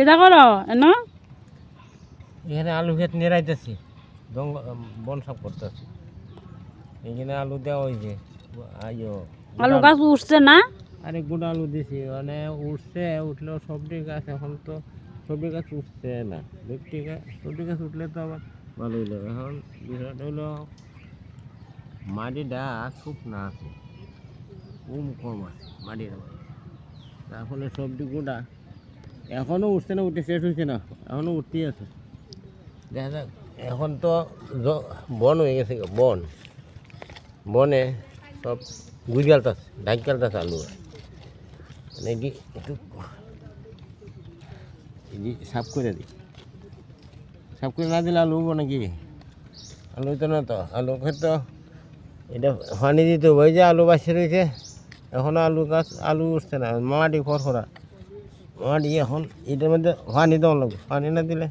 কেটা করো এন? এখানে আলু ক্ষেত জঙ্গল বন সাফ করতেছি। এখানে আলু দেওয়া হয়েছে। আইও আলু গাছ উঠছে না? আরে গুড় আলু দিছি মানে উঠছে উঠলেও সবজি গাছ এখন তো সবজি গাছ উঠছে না। সবজি গাছ সবজি গাছ উঠলে তো আবার ভালো হইল এখন বিষয়টা হইল মাটিটা খুব না আছে কম কম আছে মাটির। তার ফলে সবজি গুঁড়া এখনও উঠছে না উঠে শেষ হয়েছে না এখনও উঠতেই আছে। দেখা যাক এখন তো বন হয়ে গেছে বন। বনে সব গুজগালতাছে ঢাকালতাছে আলু। মানে এটি একটু সাফ করে দিই। সাফ করে না দিলে আলু হব নাকি? আলু তো না তো আলু ক্ষেত্রে এটা পানি দিতে হবে যে আলু বাসে রয়েছে এখনও আলু গাছ আলু উঠছে না মাটি খড়খড়া মাটি এখন এটার মধ্যে পানি দেওয়া লাগবে। পানি না দিলে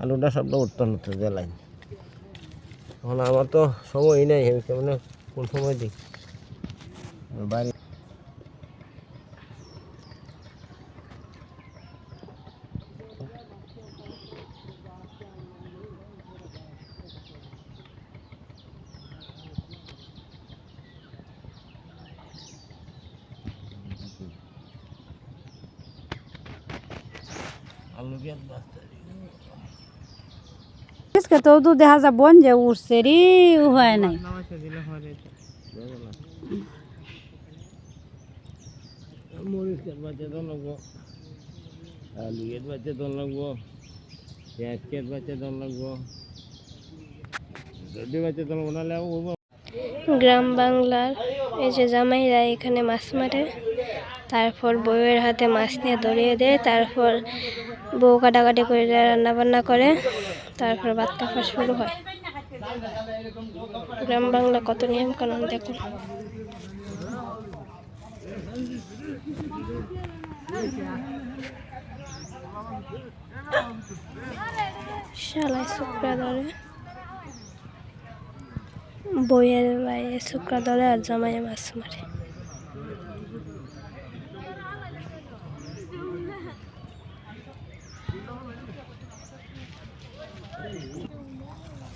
আলুটা সবটা উঠতো না তো জ্বালাই এখন আমার তো সময় নেই মানে কোন সময় দিই? বাড়ি আজকে তো তো দেখা যা বন যে উঠছে রে হয় নাই। নামাজে দিলে হয় রে তো। দেখো না। মরিচ কেট বাচ্চা তো লাগবো। আলু বাচ্চা তো লাগবো। পেঁয়াজ বাচ্চা তো লাগবো। যদি বাচ্চা তো লাগবো নাহলে গ্রাম বাংলার এই যে জামাইরা এখানে মাছ মারে তারপর বউয়ের হাতে মাছ নিয়ে ধরিয়ে দেয় তারপর বউ কাটাকাটি করে রান্না বান্না করে, তারপর ভাত খাওয়া শুরু হয়। গ্রাম বাংলা কত নিয়ম কানুন দেখুন। বইয়ের বাইরে শুক্রা ধরে আর জামাইয়ে মাছ মারে।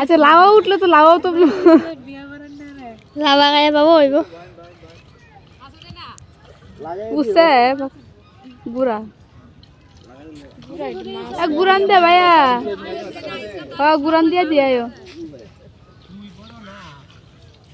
আচ্ছা লাওয়া উঠলে তো লাওয়াও তো লাভা গায়ে পাবো হইব। উঠছে গুড়া গুড়ান দে ভাইয়া। গুড়ান দিয়ে দিয়ে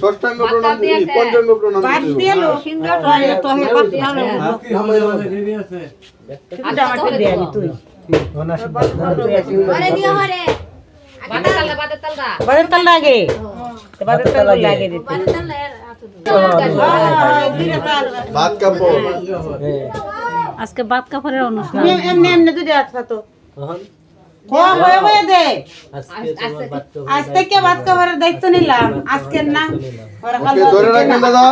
ষষ্ঠাঙ্গ প্রণাম পঞ্চাঙ্গ প্রণাম দিতে হবে। ভাত কাপড় আজকে বাদ কাপড়ের অনুষ্ঠান এমনি এমনি দুটো আছে তো কম হয়ে। হয়ে দে। আজ থেকে ভাত খাবারের দায়িত্ব নিলাম। আজকের না? ওরা কাল ওকে, ধরে রাখবেন দাদা।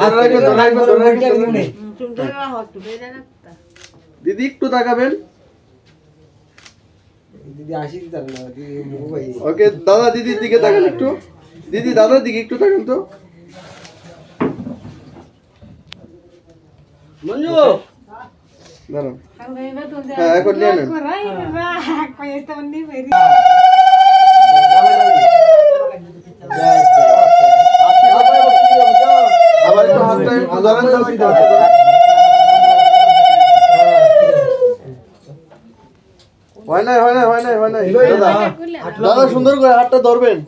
ধরে রাখবেন ধরে রাখবেন ধরে রাখবেন। দিদি একটু তাকাবেন। ওকে দাদা দিদির দিকে তাকান একটু। দিদি দাদার দিকে একটু তাকান তো। হ্যাঁ এখন নিয়ে নেন আবার একটু হাতটা ধরেন ধরেন। হয় নাই হয় নাই হয় হয় নাই দাদা দাদা সুন্দর করে হাতটা ধরবেন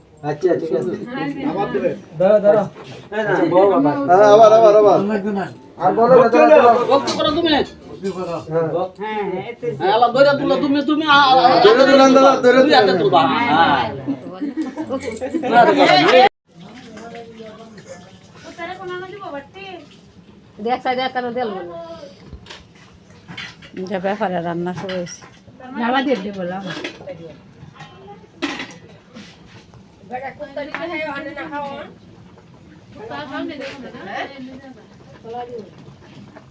হ্যাঁ আবার আবার আবার আর বলো না, দাদা, দাদা। ধরে তুলেন দাদা ধরে তুলেন। যা ব্যাপারে রান্না শুরু হয়েছে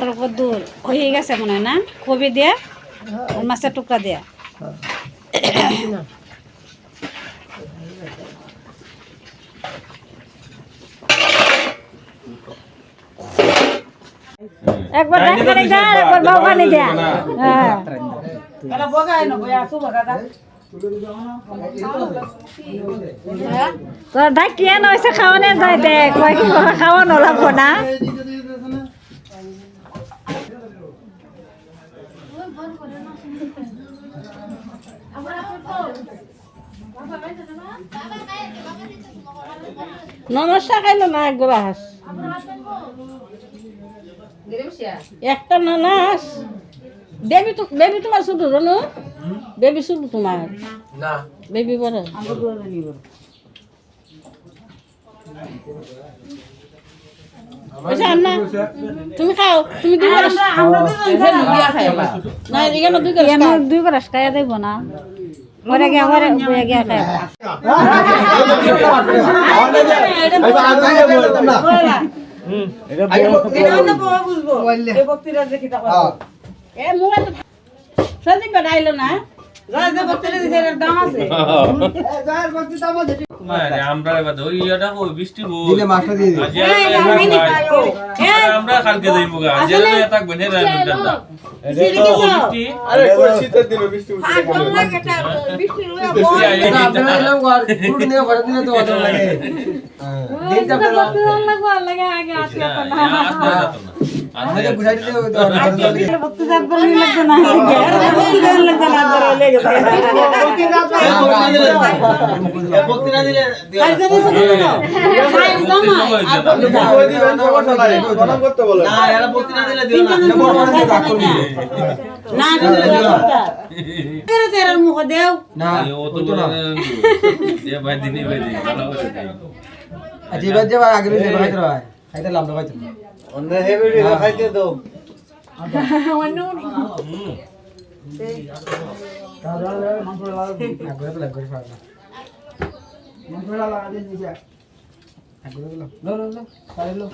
তারপর উপর দূর হয়ে গেছে মনে হয় না? কবি দিয়ে আর মাছের টুকরা দিয়ে। একবার ডাক করে যা একবার বাবা পানি হ্যাঁ। বগায় না বয়া দাদা। কয় কি খাওয়ানো লাগবো না? নমস্কার খাইলো না এক গ্লাস একটা নানাস বেবি তো বেবি তোমার শুধু জানো বেবি শুধু তোমার? না। বেবি বড়? না তুমি খাও তুমি দুই গ্লাস না এখানে দুই গ্লাস কেন দুই গ্লাস খাইয়া দেবো না। ওরে গিয়া ওরে বইয়া গিয়া মোবাইল সন্দীপ আইলো না জয় যে এর দাম আছে। মানে আমরা এবার ধরি এটা কই বৃষ্টি হো দিলে মাছটা দিয়ে দিই। আমরা কালকে যাইবো গা আজ না থাকবে না রান্নাটা এটা তো বৃষ্টি আরে কোন শীতের দিনে বৃষ্টি উঠছে বৃষ্টি আইলে ওই দিবেন সমস্যা নাই প্রণাম করতে বলেন না তেরার মুখ দেও ও তো যে ভাই দিনে ভাই দিন ভালো হচ্ছে এবার যাবার আগে দিতে ভাই তোরা অন্য হেভি খাইতে দাও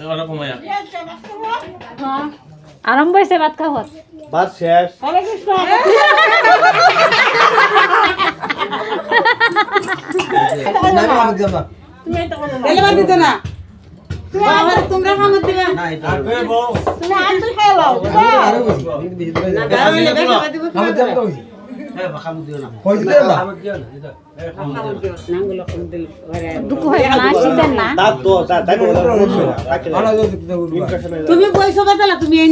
এবার কমায়া আরম্ভ হয়েছে ভাত খাওয়ার ভাত শেষ। দিতে না? তোমরা খামত দিবে না দাঁড়া হইলে বেশ বাদ দিব, তোমরা খামত দিলে ঘরে আইবো। দুঃখ হয় না শীতের না দাঁত তো তাই তুমি বাতালা তুমি আর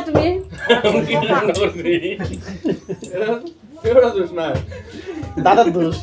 তুমি রেড করো। তুমি দাদা দোষ